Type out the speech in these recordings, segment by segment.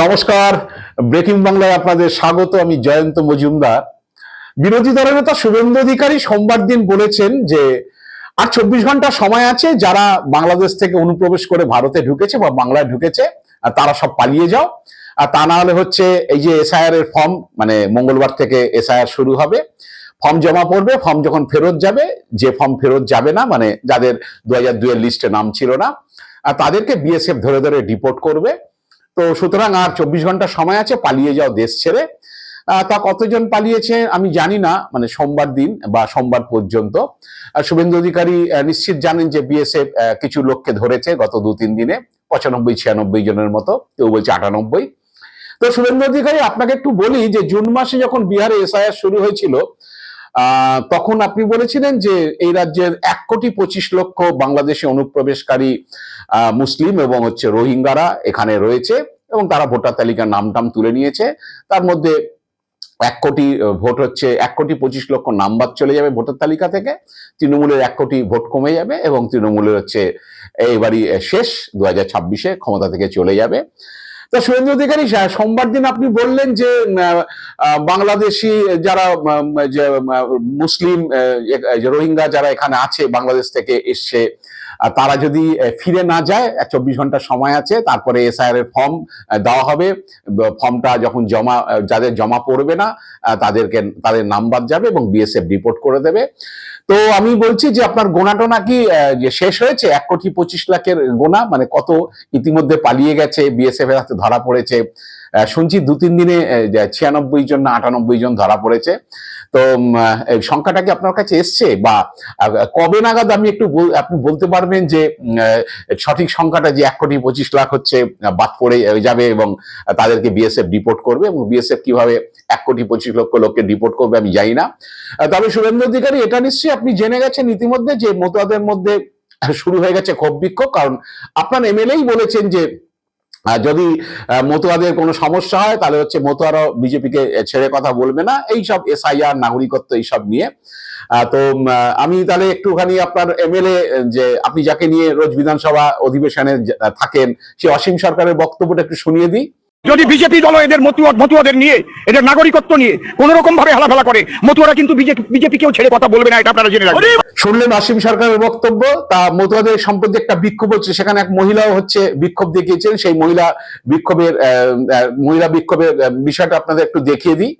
নমস্কার। ব্রেকিং বাংলায় আপনাদের স্বাগত, আমি জয়ন্ত মজুমদার। বিরোধী দলের নেতা শুভেন্দু অধিকারী সোমবার দিন বলেছেন যে, আর চব্বিশ ঘণ্টা সময় আছে, যারা বাংলাদেশ থেকে অনুপ্রবেশ করে ভারতে ঢুকেছে বা বাংলায় ঢুকেছে, আর তারা সব পালিয়ে যাও। আর তা না হলে হচ্ছে এই যে এসআইআর এর ফর্ম মানে মঙ্গলবার থেকে এসআইআর শুরু হবে। ফর্ম জমা পড়বে ফর্ম যখন ফেরত যাবে, যে ফর্ম ফেরত যাবে না মানে যাদের দু হাজার দুয়ের লিস্টে নাম ছিল না, আর তাদেরকে বিএসএফ ধরে ধরে ডিপোর্ট করবে। তো সুতরাং আর চব্বিশ ঘণ্টা সময় আছে, পালিয়ে যাও দেশ ছেড়ে। তা কতজন পালিয়েছে আমি জানি না মানে সোমবার দিন বা সোমবার পর্যন্ত। শুভেন্দু অধিকারী নিশ্চিত জানেন যে বিএসএফ কিছু লোককে ধরেছে গত দু তিন দিনে, পঁচানব্বই, ছিয়ানব্বই জনের মতো, কেউ বলছে আটানব্বই। তো শুভেন্দু অধিকারী, আপনাকে একটু বলি যে জুন মাসে যখন বিহারে এসআইআর শুরু হয়েছিল তখন আপনি বলেছিলেন যে এই রাজ্যের এক কোটি পঁচিশ লক্ষ বাংলাদেশি অনুপ্রবেশকারী মুসলিম এবং হচ্ছে রোহিঙ্গারা এখানে রয়েছে এবং তারা ভোটার তালিকার নাম টাম তুলে নিয়েছে। তার মধ্যে এক কোটি ভোট হচ্ছে এক কোটি পঁচিশ লক্ষ নাম্বার চলে যাবে ভোটার তালিকা থেকে। তৃণমূলের এক কোটি ভোট কমে যাবে এবং তৃণমূলের হচ্ছে এইবারই আহ, শেষ দু হাজার ছাব্বিশে ক্ষমতা থেকে চলে যাবে। তো শুভেন্দু অধিকারী সোমবার দিন আপনি বললেন যে বাংলাদেশি যারা মুসলিম রোহিঙ্গা যারা এখানে আছে বাংলাদেশ থেকে এসছে তারা যদি ফিরে না যায় চব্বিশ ঘণ্টা সময় আছে, তারপরে এসআইআর এর ফর্ম দেওয়া হবে। ফর্মটা যখন জমা যাদের জমা পড়বে না তাদেরকে, তাদের নাম বাদ যাবে এবং বিএসএফ রিপোর্ট করে দেবে। তো আমি বলছি যে আপনার গোনাটা নাকি শেষ হয়েছে? এক কোটি পঁচিশ লাখের গোনা মানে কত ইতিমধ্যে পালিয়ে গেছে বিএসএফ এর হাতে ধরা পড়েছে। শুনছি দু তিন দিনে ছিয়ানব্বই জন না আটানব্বই জন ধরা পড়েছে। তো সংখ্যাটা কি আপনার কাছে এসছে? বা কবে নাগাদ আমি একটু আপনি বলতে পারবেন যে সঠিক সংখ্যাটা যে এক কোটি পঁচিশ লাখ হচ্ছে বাদ পড়ে যাবে এবং তাদেরকে বিএসএফ ডিপোর্ট করবে এবং বিএসএফ কীভাবে এক কোটি পঁচিশ লক্ষ লোককে ডিপোর্ট করবে আমি জানি না। তবে শুভেন্দু অধিকারী, এটা নিশ্চয়ই আপনি জেনে গেছেন ইতিমধ্যে যে মতুয়াদের মধ্যে শুরু হয়ে গেছে ক্ষোভ বিক্ষোভ, কারণ আপনার এমএলএই বলেছেন যে আহ, যদি মতুয়াদের কোনো সমস্যা হয় তাহলে হচ্ছে মতুয়ারাও বিজেপিকে ছেড়ে কথা বলবে না। এই সব এসআইআর নাগরিকত্ব এইসব নিয়ে। তো আমি তাহলে একটুখানি আপনার এমএলএ যে আপনি যাকে নিয়ে রোজ বিধানসভা অধিবেশনে থাকেন সে অসীম সরকারের বক্তব্যটা একটু শুনিয়ে দিই। যদি বিজেপি দল এদের মতুয়া মতুয়াদের নিয়ে, এদের নাগরিকত্ব নিয়ে কোন রকম ভাবে হেলাফেলা করে, মতুয়ারা কিন্তু বিজেপি কেউ ছেড়ে কথা বলবে না, এটা আপনারা জেনে রাখবেন। শুনলেন অসীম সরকারের বক্তব্য, তা মতুয়াদের সম্প্রতি একটা বিক্ষোভ হচ্ছে, সেখানে এক মহিলাও হচ্ছে বিক্ষোভ দেখিয়েছেন, সেই মহিলা বিক্ষোভের মহিলা বিক্ষোভের বিষয়টা আপনাদের একটু দেখিয়ে দিই।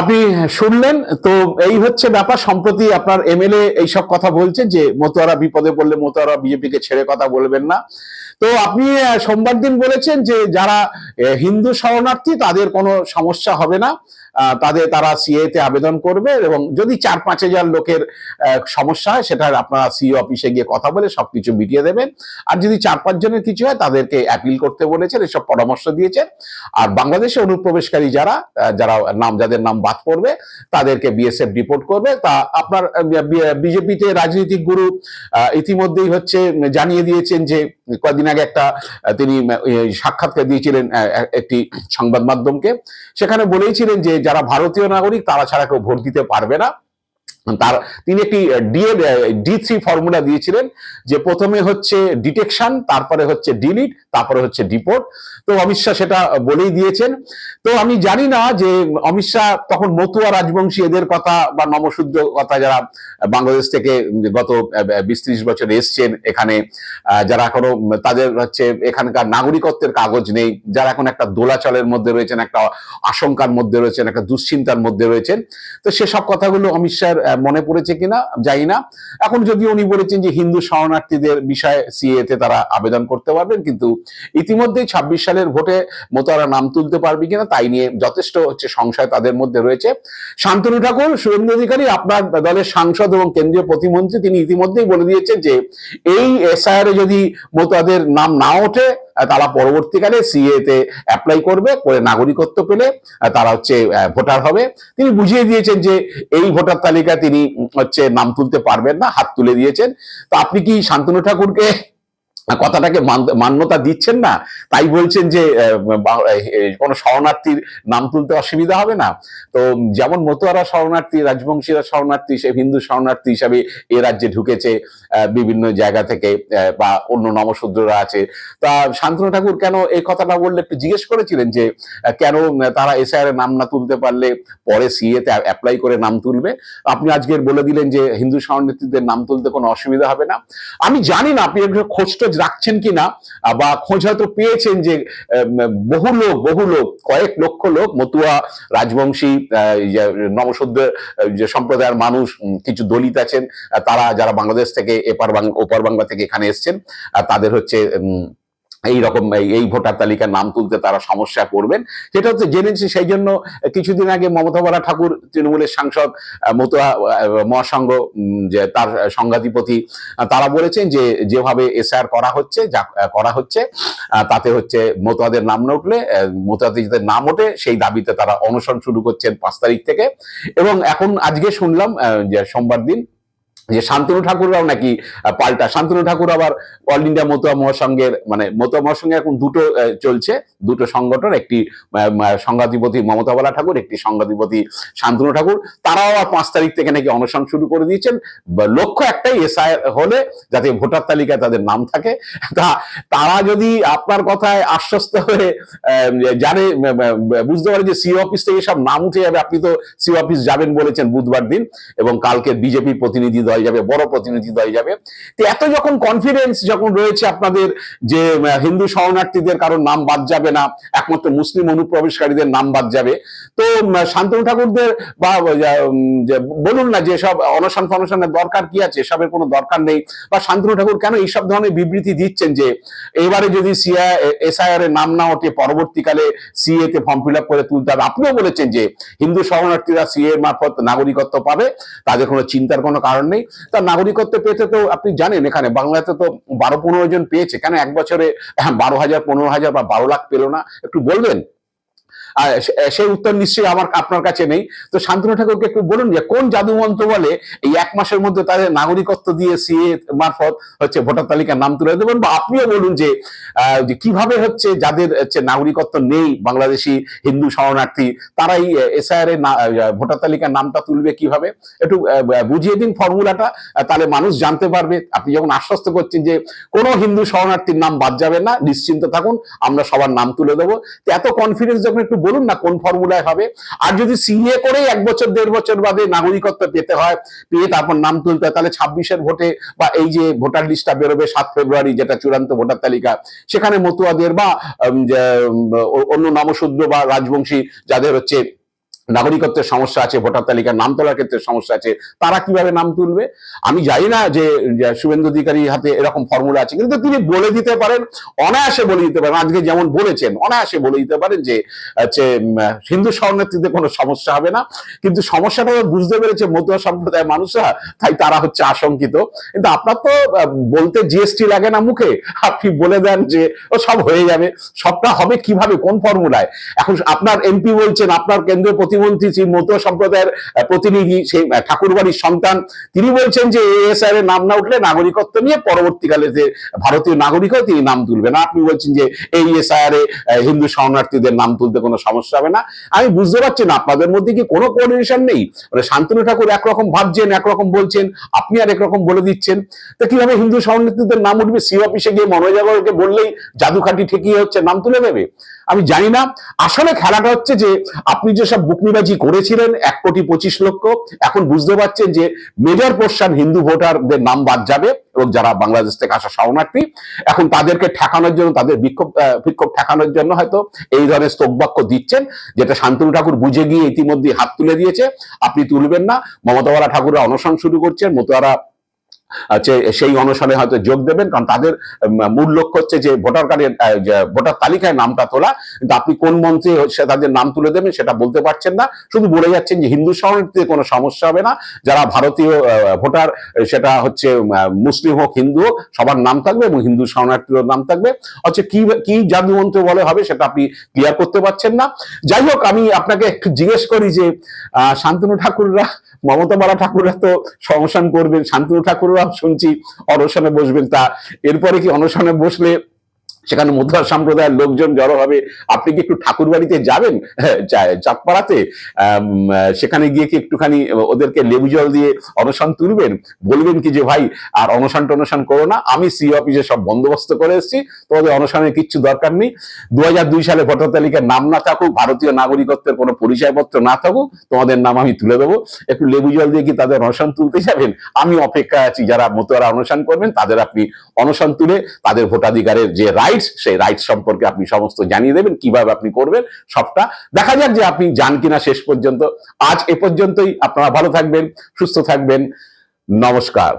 আপনি শুনলেন, তো এই হচ্ছে ব্যাপার। সম্প্রতি আপনার এমএলএ এইসব কথা বলছে যে মতুয়ারা বিপদে পড়লে মতুয়ারা বিজেপিকে ছেড়ে কথা বলবেন না। তো আপনি সোমবার দিন বলেছেন যে যারা হিন্দু শরণার্থী তাদের কোনো সমস্যা হবে না। তাদের তারা সিএ তে আবেদন করবে এবং যদি চার পাঁচ হাজার লোকের সমস্যা হয় সেটা আপনারা সিও অফিসে গিয়ে কথা বলে সবকিছু মিটিয়ে দেবেন। আর যদি চার পাঁচ জনের কিছু হয়, তাদেরকে অ্যাপিল করতে বলেছেন, এসব পরামর্শ দিয়েছেন। আর বাংলাদেশে অনুপ্রবেশকারী যারা যারা নাম, যাদের নাম বাদ পড়বে, তাদেরকে বিএসএফ রিপোর্ট করবে। তা আপনার বিজেপিতে রাজনৈতিক গুরু ইতিমধ্যেই হচ্ছে জানিয়ে দিয়েছেন যে, কয়েকদিন আগে একটা তিনি সাক্ষাৎকার দিয়েছিলেন একটি সংবাদ মাধ্যমকে। সেখানে বলেইছিলেন যে যারা ভারতীয় নাগরিক তারা ছাড়া কেউ ভোট দিতে পারবে না। তার, তিনি একটি ডিএ ডি থ্রি ফর্মুলা দিয়েছিলেন যে প্রথমে হচ্ছে ডিটেকশন তারপরে হচ্ছে ডিলিট তারপরে হচ্ছে ডিপোর্ট তো অমিত শাহ সেটা বলেই দিয়েছেন। তো আমি জানি না যে অমিত শাহ তখন মতুয়া রাজবংশী এদের কথা বা নমশূদ্র কথা যারা বাংলাদেশ থেকে গত বিশ ত্রিশ বছর এসছেন এখানে যারা এখনও তাদের হচ্ছে এখানকার নাগরিকত্বের কাগজ নেই, যারা এখন একটা দোলাচলের মধ্যে রয়েছেন, একটা আশঙ্কার মধ্যে রয়েছেন, একটা দুশ্চিন্তার মধ্যে রয়েছেন। তো সেসব কথাগুলো অমিত শাহের মনে পড়েছে কিনা? জানি না। এখন যদি উনি বলেছেন যে হিন্দু শরণার্থীদের বিষয়ে সিএতে তারা আবেদন করতে পারবেন, কিন্তু ইতিমধ্যেই ছাব্বিশ সালের ভোটে মতোয়ারা নাম তুলতে পারবে কিনা তাই নিয়ে যথেষ্ট হচ্ছে সংশয় তাদের মধ্যে রয়েছে। শান্তনু ঠাকুর, শুভেন্দু অধিকারী, আপনার দলের সাংসদ এবং কেন্দ্রীয় প্রতিমন্ত্রী, তিনি ইতিমধ্যেই বলে দিয়েছেন যে এই এসআইআর যদি মতোয়াদের নাম না ওঠে তারা পরবর্তীকালে সিএ তে অ্যাপ্লাই করবে, করে নাগরিকত্ব পেলে তারা হচ্ছে ভোটার হবে। তিনি বুঝিয়ে দিয়েছেন যে এই ভোটার তালিকা তিনি হচ্ছে নাম তুলতে পারবেন না, হাত তুলে দিয়েছেন। তো আপনি কি শান্তনু ঠাকুরকে কথাটাকে মান্যতা দিচ্ছেন না, তাই বলছেন যে কোনো শরণার্থীর নাম তুলতে অসুবিধা হবে না। তো যেমন মতুয়ারা শরণার্থী, রাজবংশীরা শরণার্থী, সে হিন্দু শরণার্থী হিসাবে এ রাজ্যে ঢুকেছে বিভিন্ন জায়গা থেকে বা অন্য নমশূদ্ররা আছে। তা শান্তনু ঠাকুর, কেন এই কথাটা বললে একটু জিজ্ঞেস করেছিলেন যে কেন তারা এসআইআর নাম না তুলতে পারলে পরে সিএ তে অ্যাপ্লাই করে নাম তুলবে? আপনি আজকের বলে দিলেন যে, হিন্দু শরণার্থীদের নাম তুলতে কোনো অসুবিধা হবে না। আমি জানি না, আপনি একটু খোঁজটোজ রাখছেন কিনা বা খোঁজ হয়তো পেয়েছেন যে বহু লোক বহু লোক, কয়েক লক্ষ লোক, মতুয়া, রাজবংশী নবসদ্য যে সম্প্রদায়ের মানুষ কিছু দলিত আছেন তারা যারা বাংলাদেশ থেকে এপার বাংলা ওপার বাংলা থেকে এখানে এসছেন তাদের হচ্ছে এই রকম এই- ভোটার তালিকার নাম তুলতে তারা সমস্যায় করবেন সেটা হচ্ছে জেনেছি সেই জন্য কিছুদিন আগে মমতা বরা ঠাকুর, তৃণমূলের সাংসদ মতুয়া মহাসংঘ যে তার সংঘাধিপতি তারা বলেছেন যে যেভাবে এসআর করা হচ্ছে, যা করা হচ্ছে তাতে হচ্ছে মতুয়াদের নাম না উঠলে মতুয়াদের নাম ওঠে সেই দাবিতে তারা অনশন শুরু করছেন পাঁচ তারিখ থেকে। এবং এখন আজকে শুনলাম যে সোমবার দিন যে শান্তনু ঠাকুররাও নাকি পাল্টা। শান্তনু ঠাকুর আবার অল ইন্ডিয়া মতুয়া মহাসংঘের মানে মতুয়া মহাসংঘে এখন দুটো চলছে। দুটো সংগঠন, একটি সংঘাধিপতি মমতা বালা ঠাকুর, একটি সংঘাধিপতি শান্তনু ঠাকুর। তারাও আর পাঁচ তারিখ থেকে নাকি অনশন শুরু করে দিয়েছেন। লক্ষ্য একটাই, এসআই হলে যাতে ভোটার তালিকায় তাদের নাম থাকে। তা, তারা যদি আপনার কথায় আশ্বস্ত হয়ে জানে বুঝতে পারে যে সি অফিস থেকে সব নাম উঠে যাবে। আপনি তো সি অফিস যাবেন বলেছেন বুধবার দিন। এবং কালকে বিজেপি প্রতিনিধি দল যাবে, বড় প্রতিনিধি দল যাবে। তো এত যখন কনফিডেন্স যখন রয়েছে আপনাদের যে হিন্দু শরণার্থীদের কারোর নাম বাদ যাবে না, একমাত্র মুসলিম অনুপ্রবেশকারীদের নাম বাদ যাবে, তো শান্তনু ঠাকুরদের বা বলুন না যে সব অনশন ফনশনের দরকার কি আছে, এসবের কোনো দরকার নেই, বা শান্তনু ঠাকুর কেন এইসব ধরনের বিবৃতি দিচ্ছেন যে, এবারে যদি সিআই এসআইআর এর নাম না ওঠে, পরবর্তীকালে সিএ তে ফর্ম ফিল আপ করে তুলতে হবে। আপনিও বলেছেন যে, হিন্দু শরণার্থীরা সিএ মারফত নাগরিকত্ব পাবে, তাদের কোনো চিন্তার কোনো কারণ নেই। তা নাগরিকত্ব পেতে তো আপনি জানেন এখানে বাংলাতে তো বারো পনেরো জন পেয়েছে। কেন এক বছরে বারো হাজার, পনেরো হাজার বা বারো লাখ পেল না? একটু বলবেন? সেই উত্তর নিশ্চয়ই আমার, আপনার কাছে নেই। তো শান্তনু ঠাকুরকে একটু বলুন যে, কোন জাদু মন্ত্র বলে এই এক মাসের মধ্যে তাদের নাগরিকত্ব দিয়ে সিএ মারফত হচ্ছে ভোটার তালিকার নাম তুলে দেবেন? বা আপনিও বলুন যে কীভাবে হচ্ছে যাদের হচ্ছে নাগরিকত্ব নেই, বাংলাদেশি, হিন্দু শরণার্থী, তারাই এসআইআর এর ভোটার তালিকার নামটা তুলবে কীভাবে? একটু বুঝিয়ে দিন ফর্মুলাটা তাহলে মানুষ জানতে পারবে। আপনি যখন আশ্বস্ত করছেন যে কোনো হিন্দু শরণার্থীর নাম বাদ যাবে না, নিশ্চিন্ত থাকুন, আমরা সবার নাম তুলে দেবো। এত কনফিডেন্স যখন একটু বলুন না কোন ফর্মুলায় হবে। আর যদি সিএ করে এক বছর, দেড় বছর বাদে নাগরিকত্ব পেতে হয়, পেয়ে তারপর নাম তুলতে হয়, তাহলে ছাব্বিশের ভোটে বা এই যে ভোটার লিস্টটা বেরোবে সাত ফেব্রুয়ারি যেটা চূড়ান্ত ভোটার তালিকা, সেখানে মতুয়াদের বা অন্য নামশূদ্র বা রাজবংশী যাদের হচ্ছে নাগরিকত্বের সমস্যা আছে, ভোটার তালিকার নাম তোলার ক্ষেত্রে সমস্যা আছে, তারা কীভাবে নাম তুলবে? আমি জানি না যে শুভেন্দু অধিকারীর হাতে এরকম ফর্মুলা আছে, কিন্তু তিনি বলে দিতে পারেন, অনায়াসে বলে দিতে পারেন। আজকে যেমন বলেছেন, অনায়াসে বলে দিতে পারেন যে হিন্দু শরণার্থীদের কোনো সমস্যা হবে না। কিন্তু সমস্যাটা বুঝতে পেরেছে মতুয়া সম্প্রদায়ের মানুষরা, তাই তারা হচ্ছে আশঙ্কিত। কিন্তু আপনার তো বলতে জিএসটি লাগে না মুখে, আপনি বলে দেন যে, ও সব হয়ে যাবে। সবটা হবে কীভাবে? কোন ফর্মুলায় এখন আপনার এমপি বলছেন, আপনার কেন্দ্রীয় প্রতিমন্ত্রী সেই মতুয়া সম্প্রদায়ের প্রতিনিধি সেই ঠাকুরবাড়ির সন্তান। তিনি বলছেন যে এএসআর এর নাম না উঠলে নাগরিকত্ব নিয়ে পরবর্তীকালে যে ভারতীয় নাগরিক হয় তিনি নাম তুলবেন। আপনি বলছেন যে এই এসআর এ হিন্দু শরণার্থীদের নাম তুলতে কোনো সমস্যা হবে না। আমি বুঝতে পারছি না, আপনাদের মধ্যে কি কোনো কোঅর্ডিনেশন নেই? মানে শান্তনু ঠাকুর একরকম ভাবছেন, একরকম বলছেন, আপনি আর একরকম বলে দিচ্ছেন। তো কীভাবে হিন্দু শরণার্থীদের নাম উঠবে? সি অফিসে গিয়ে মনোজাগরকে বললেই জাদুকাঠি ঠেকিয়ে হচ্ছে, নাম তুলে দেবে? আমি জানি না। আসলে খেলাটা হচ্ছে যে, আপনি যেসব বুকনিবাজি করেছিলেন, এক কোটি পঁচিশ লক্ষ, এখন বুঝতে পারছেন যে মেজর পোর্শন হিন্দু ভোটারদের নাম বাদ যাবে এবং যারা বাংলাদেশ থেকে আসা শরণার্থী, এখন তাদেরকে ঠেকানোর জন্য, তাদের বিক্ষোভ বিক্ষোভ ঠেকানোর জন্য হয়তো এই ধরনের স্তোকবাক্য দিচ্ছেন, যেটা শান্তনু ঠাকুর বুঝে গিয়ে ইতিমধ্যে হাত তুলে দিয়েছে। আপনি তুলবেন না। মমতাওয়ালা ঠাকুরের অনশন শুরু করছেন, মতুয়ারা সেই অনশনে হয়তো যোগ দেবেন, কারণ তাদের মূল লক্ষ্য হচ্ছে যে ভোটার কার্ডের ভোটার তালিকায় নামটা তোলা। কিন্তু আপনি কোন মন্ত্রে সে তাদের নাম তুলে দেবেন সেটা বলতে পারছেন না। শুধু বলে যাচ্ছেন যে হিন্দু শরণার্থীতে কোনো সমস্যা হবে না। যারা ভারতীয় ভোটার, সেটা হচ্ছে মুসলিম হোক, হিন্দু হোক, সবার নাম থাকবে এবং হিন্দু শরণার্থীর নাম থাকবে। হচ্ছে কি কি জাদু মন্ত্র বলে হবে সেটা আপনি ক্লিয়ার করতে পারছেন না। যাই হোক, আমি আপনাকে জিজ্ঞেস করি যে শান্তনু ঠাকুররা মমতা বালা ঠাকুররা তো সমসান করবেন, শান্তনু ঠাকুররাও শুনছি অনশনে বসবেন। তা এরপরে কি অনশনে বসলে সেখানে মধ্যা সম্প্রদায়ের লোকজন জড়ো হবে। আপনি কি একটু ঠাকুর বাড়িতে যাবেন? হ্যাঁ, চাঁদপাড়াতে সেখানে গিয়ে কি একটুখানি ওদেরকে লেবু জল দিয়ে অনশন তুলবেন? বলবেন কি যে ভাই আর অনশন টনশন করো না। আমি সি অফিসে সব বন্দোবস্ত করে এসেছি। তোমাদের অনশনের কিচ্ছু দরকার নেই। দু দুই সালে ভোটার তালিকায় নাম না থাকুক ভারতীয় নাগরিকত্বের কোনো পরিচয়পত্র না থাকুক তোমাদের নাম আমি তুলে দেবো। একটু লেবু জল দিয়ে কি তাদের অনশন তুলতে যাবেন? আমি অপেক্ষায় আছি। যারা মতোয়ারা অনশন করবেন তাদের আপনি অনশন তুলে তাদের ভোটাধিকারের যে রাইটস সেই রাইটস সম্পর্কে আপনি সমস্ত জানিয়ে দেবেন, কীভাবে আপনি করবেন সবটা। দেখা যাক যে আপনি যান কিনা শেষ পর্যন্ত। আজ এ পর্যন্তই। আপনারা ভালো থাকবেন, সুস্থ থাকবেন। নমস্কার।